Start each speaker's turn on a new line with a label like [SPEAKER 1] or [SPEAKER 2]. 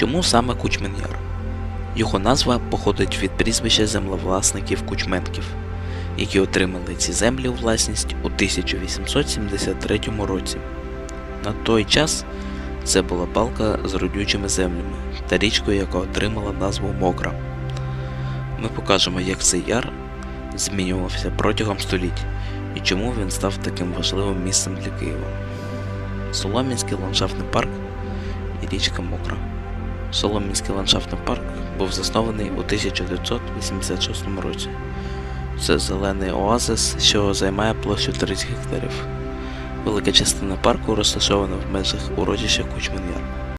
[SPEAKER 1] Чому саме Кучмин Яр? Його назва походить від прізвища землевласників Кучменків, які отримали ці землі у власність у 1873 році. На той час це була балка з родючими землями та річкою, яка отримала назву Мокра. Ми покажемо, як цей яр змінювався протягом століть і чому він став таким важливим місцем для Києва. Солом'янський ландшафтний парк і річка Мокра. Солом'янський ландшафтний парк був заснований у 1986 році. Це зелений оазис, що займає площу 30 гектарів. Велика частина парку розташована в межах урочища Кучман Яр.